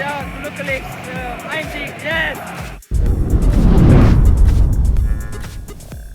ja, gelukkig uh, einzig, yes!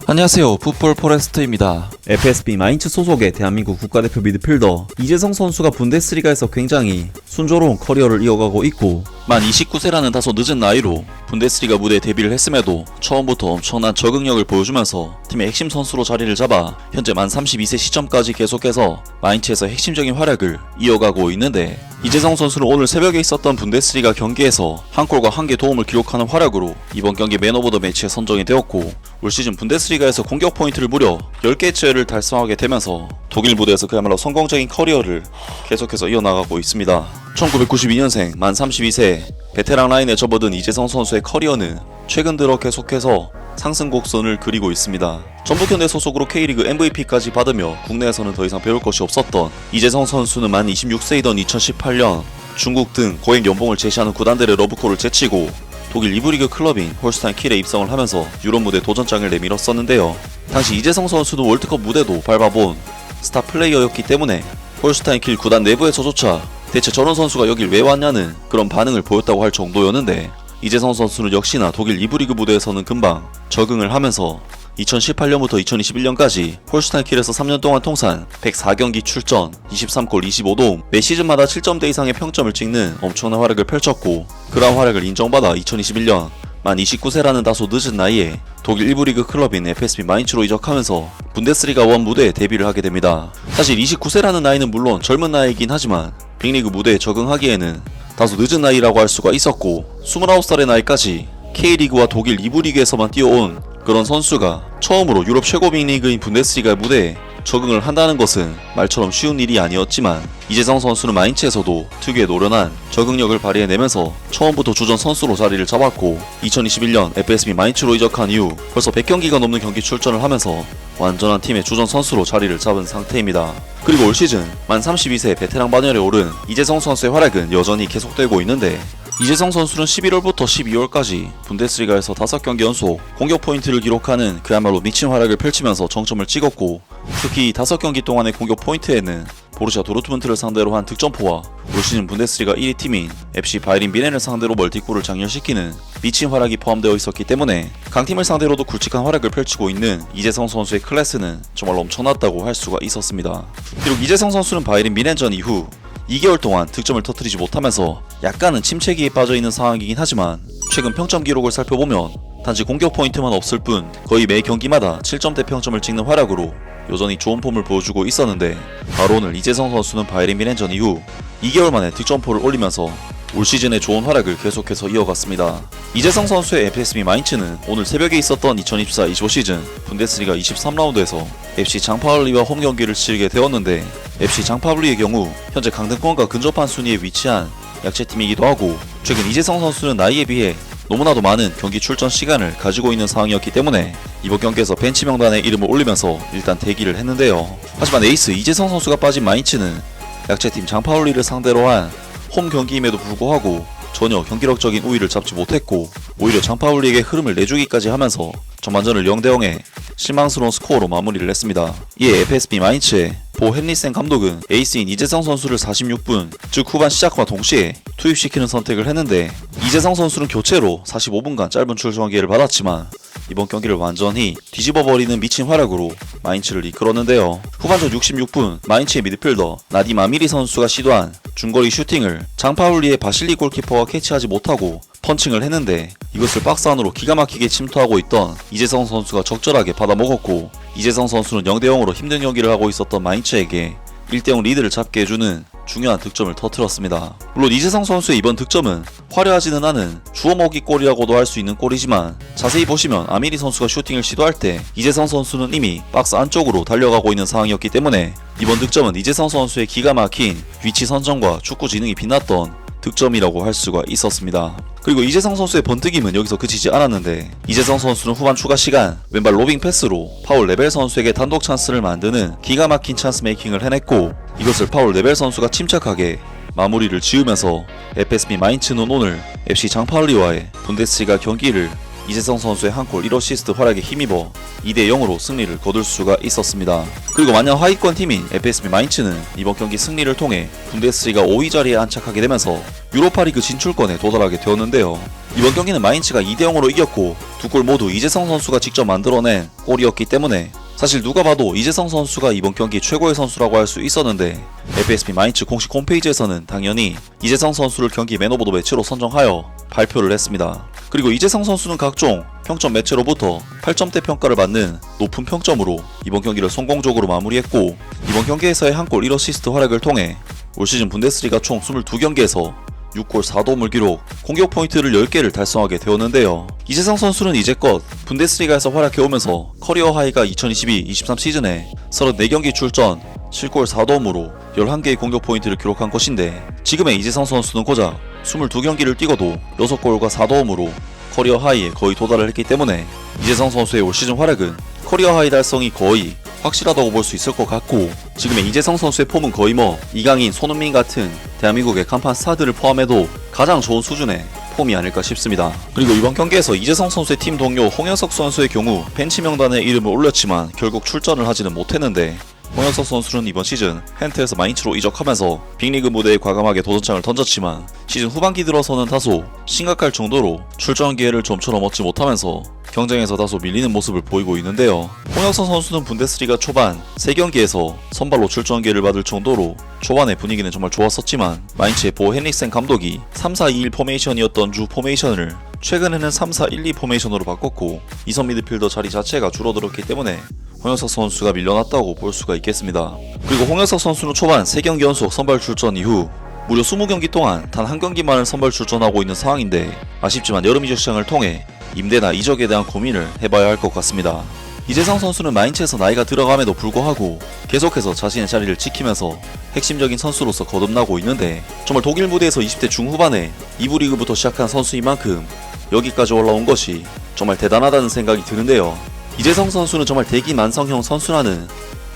안녕하세요. 풋볼 포레스트입니다. FSB 마인츠 소속의 대한민국 국가대표 미드필더 이재성 선수가 분데스리가에서 굉장히 순조로운 커리어를 이어가고 있고 만 29세라는 다소 늦은 나이로 분데스리가 무대에 데뷔를 했음에도 처음부터 엄청난 적응력을 보여주면서 팀의 핵심 선수로 자리를 잡아 현재 만 32세 시점까지 계속해서 마인츠에서 핵심적인 활약을 이어가고 있는데 이재성 선수는 오늘 새벽에 있었던 분데스리가 경기에서 한 골과 한 개 도움을 기록하는 활약으로 이번 경기 맨 오브 더 매치에 선정이 되었고 올 시즌 분데스리가에서 공격 포인트를 무려 10개째를 달성하게 되면서 독일 무대에서 그야말로 성공적인 커리어를 계속해서 이어나가고 있습니다. 1992년생 만 32세 베테랑 라인에 접어든 이재성 선수의 커리어는 최근 들어 계속해서 상승 곡선을 그리고 있습니다. 전북현대 소속으로 K리그 MVP까지 받으며 국내에서는 더 이상 배울 것이 없었던 이재성 선수는 만 26세이던 2018년 중국 등 고액 연봉을 제시하는 구단들의 러브콜을 제치고 독일 2부 리그 클럽인 홀스타인 킬에 입성을 하면서 유럽 무대 도전장을 내밀었었는데요. 당시 이재성 선수도 월드컵 무대도 밟아본 스타 플레이어였기 때문에 홀스타인 킬 구단 내부에서조차 대체 저런 선수가 여길 왜 왔냐는 그런 반응을 보였다고 할 정도였는데 이재성 선수는 역시나 독일 2부 리그 무대에서는 금방 적응을 하면서 2018년부터 2021년까지 홀슈타인 킬에서 3년 동안 통산 104경기 출전, 23골 25도움, 매 시즌마다 7점대 이상의 평점을 찍는 엄청난 활약을 펼쳤고 그러한 활약을 인정받아 2021년 만 29세라는 다소 늦은 나이에 독일 1부 리그 클럽인 FSB 마인츠로 이적하면서 분데스리가 1 무대에 데뷔를 하게 됩니다. 사실 29세라는 나이는 물론 젊은 나이이긴 하지만 빅리그 무대에 적응하기에는 다소 늦은 나이라고 할 수가 있었고 29살의 나이까지 K리그와 독일 2부 리그에서만 뛰어온 그런 선수가 처음으로 유럽 최고 빅리그인 분데스리가 무대에 적응을 한다는 것은 말처럼 쉬운 일이 아니었지만 이재성 선수는 마인츠에서도 특유의 노련한 적응력을 발휘해내면서 처음부터 주전 선수로 자리를 잡았고 2021년 FSB 마인츠로 이적한 이후 벌써 100경기가 넘는 경기 출전을 하면서 완전한 팀의 주전 선수로 자리를 잡은 상태입니다. 그리고 올 시즌 만 32세 베테랑 반열에 오른 이재성 선수의 활약은 여전히 계속되고 있는데 이재성 선수는 11월부터 12월까지 분데스리가에서 5경기 연속 공격 포인트를 기록하는 그야말로 미친 활약을 펼치면서 정점을 찍었고 특히 5경기 동안의 공격 포인트에는 보르시아 도르트문트를 상대로 한 득점포와 올 시즌 분데스리가 1위 팀인 FC 바이린 미넨을 상대로 멀티골을 장렬시키는 미친 활약이 포함되어 있었기 때문에 강팀을 상대로도 굵직한 활약을 펼치고 있는 이재성 선수의 클래스는 정말 엄청났다고 할 수가 있었습니다. 비록 이재성 선수는 바이린 미넨전 이후 2개월 동안 득점을 터뜨리지 못하면서 약간은 침체기에 빠져 있는 상황이긴 하지만 최근 평점 기록을 살펴보면 단지 공격 포인트만 없을 뿐 거의 매 경기마다 7점대 평점을 찍는 활약으로 여전히 좋은 폼을 보여주고 있었는데 바로 오늘 이재성 선수는 바이린 미넨전 이후 2개월 만에 득점포를 올리면서 올 시즌의 좋은 활약을 계속해서 이어갔습니다. 이재성 선수의 FSB 마인츠는 오늘 새벽에 있었던 2024-25 시즌 분데스리가 23라운드에서 FC 장파울리와 홈 경기를 치르게 되었는데 FC 장파울리의 경우 현재 강등권과 근접한 순위에 위치한 약체팀이기도 하고 최근 이재성 선수는 나이에 비해 너무나도 많은 경기 출전 시간을 가지고 있는 상황이었기 때문에 이번 경기에서 벤치 명단에 이름을 올리면서 일단 대기를 했는데요. 하지만 에이스 이재성 선수가 빠진 마인츠는 약체팀 장파울리를 상대로 한 홈 경기임에도 불구하고 전혀 경기력적인 우위를 잡지 못했고 오히려 장파울리에게 흐름을 내주기까지 하면서 전반전을 0대0의 실망스러운 스코어로 마무리를 했습니다. 이에 FSB 마인츠의 보 헨리센 감독은 에이스인 이재성 선수를 46분 즉 후반 시작과 동시에 투입시키는 선택을 했는데 이재성 선수는 교체로 45분간 짧은 출전 기회를 받았지만 이번 경기를 완전히 뒤집어버리는 미친 활약으로 마인츠를 이끌었는데요. 후반전 66분 마인츠의 미드필더 나디 마미리 선수가 시도한 중거리 슈팅을 장파울리의 바실리 골키퍼가 캐치하지 못하고 펀칭을 했는데 이것을 박스 안으로 기가 막히게 침투하고 있던 이재성 선수가 적절하게 받아먹었고 이재성 선수는 0대0으로 힘든 경기를 하고 있었던 마인츠에게 1대0 리드를 잡게 해주는 중요한 득점을 터뜨렸습니다. 물론 이재성 선수의 이번 득점은 화려하지는 않은 주워먹기 골이라고도 할 수 있는 골이지만 자세히 보시면 아미리 선수가 슈팅을 시도할 때 이재성 선수는 이미 박스 안쪽으로 달려가고 있는 상황이었기 때문에 이번 득점은 이재성 선수의 기가 막힌 위치 선정과 축구 지능이 빛났던 득점이라고 할 수가 있었습니다. 그리고 이재성 선수의 번뜩임은 여기서 그치지 않았는데 이재성 선수는 후반 추가 시간 왼발 로빙 패스로 파울 레벨 선수에게 단독 찬스를 만드는 기가 막힌 찬스 메이킹을 해냈고 이것을 파울 레벨 선수가 침착하게 마무리를 지으면서 FSB 마인츠는 오늘 FC 장파울리와의 분데스리가 경기를 이재성 선수의 한 골 1어시스트 활약에 힘입어 2대 0으로 승리를 거둘 수가 있었습니다. 그리고 만약 하위권 팀인 FSB 마인츠는 이번 경기 승리를 통해 분데스리가 5위 자리에 안착하게 되면서 유로파리그 진출권에 도달하게 되었는데요. 이번 경기는 마인츠가 2대 0으로 이겼고 두 골 모두 이재성 선수가 직접 만들어낸 골이었기 때문에 사실 누가 봐도 이재성 선수가 이번 경기 최고의 선수라고 할 수 있었는데 FSP 마인츠 공식 홈페이지에서는 당연히 이재성 선수를 경기 맨 오브 더 매치로 선정하여 발표를 했습니다. 그리고 이재성 선수는 각종 평점 매체로부터 8점대 평가를 받는 높은 평점으로 이번 경기를 성공적으로 마무리했고 이번 경기에서의 한 골 1어시스트 활약을 통해 올 시즌 분데스리가 총 22경기에서 6골 4도움을 기록, 공격 포인트를 10개를 달성하게 되었는데요. 이재성 선수는 이제껏 분데스리가에서 활약해오면서 커리어 하이가 2022-23 시즌에 34경기 출전, 7골 4도움으로 11개의 공격 포인트를 기록한 것인데 지금의 이재성 선수는 고작 22경기를 뛰고도 6골과 4도움으로 커리어 하이에 거의 도달을 했기 때문에 이재성 선수의 올 시즌 활약은 커리어 하이 달성이 거의 확실하다고 볼 수 있을 것 같고 지금의 이재성 선수의 폼은 거의 뭐 이강인, 손흥민 같은 대한민국의 간판 스타들을 포함해도 가장 좋은 수준의 폼이 아닐까 싶습니다. 그리고 이번 경기에서 이재성 선수의 팀 동료 홍현석 선수의 경우 벤치 명단에 이름을 올렸지만 결국 출전을 하지는 못했는데 홍현석 선수는 이번 시즌 헨트에서 마인츠로 이적하면서 빅리그 무대에 과감하게 도전장을 던졌지만 시즌 후반기 들어서는 다소 심각할 정도로 출전 기회를 좀처럼 얻지 못하면서 경쟁에서 다소 밀리는 모습을 보이고 있는데요. 홍혁선 선수는 분데스리가 초반 3경기에서 선발로 출전 기회를 받을 정도로 초반의 분위기는 정말 좋았었지만 마인츠의 보 헨릭센 감독이 3-4-2-1 포메이션이었던 주 포메이션을 최근에는 3-4-1-2 포메이션으로 바꿨고 이선 미드필더 자리 자체가 줄어들었기 때문에 홍혁석 선수가 밀려났다고 볼 수가 있겠습니다. 그리고 홍혁석 선수는 초반 3경기 연속 선발 출전 이후 무려 20경기 동안 단 한 경기만을 선발 출전하고 있는 상황인데 아쉽지만 여름 이적 시장을 통해 임대나 이적에 대한 고민을 해봐야 할 것 같습니다. 이재성 선수는 마인츠에서 나이가 들어감에도 불구하고 계속해서 자신의 자리를 지키면서 핵심적인 선수로서 거듭나고 있는데 정말 독일 무대에서 20대 중후반에 2부 리그부터 시작한 선수인 만큼 여기까지 올라온 것이 정말 대단하다는 생각이 드는데요. 이재성 선수는 정말 대기만성형 선수라는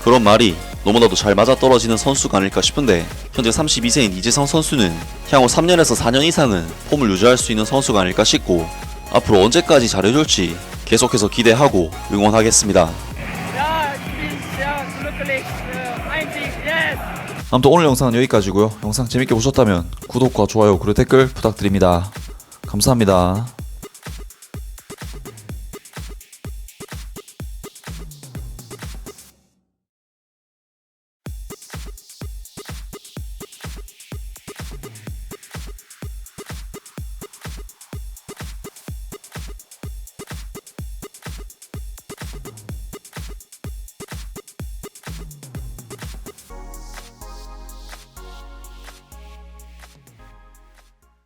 그런 말이 너무나도 잘 맞아떨어지는 선수가 아닐까 싶은데 현재 32세인 이재성 선수는 향후 3년에서 4년 이상은 폼을 유지할 수 있는 선수가 아닐까 싶고 앞으로 언제까지 잘해줄지 계속해서 기대하고 응원하겠습니다. Yes! 아무튼 오늘 영상은 여기까지고요. 영상 재밌게 보셨다면 구독과 좋아요 그리고 댓글 부탁드립니다. 감사합니다.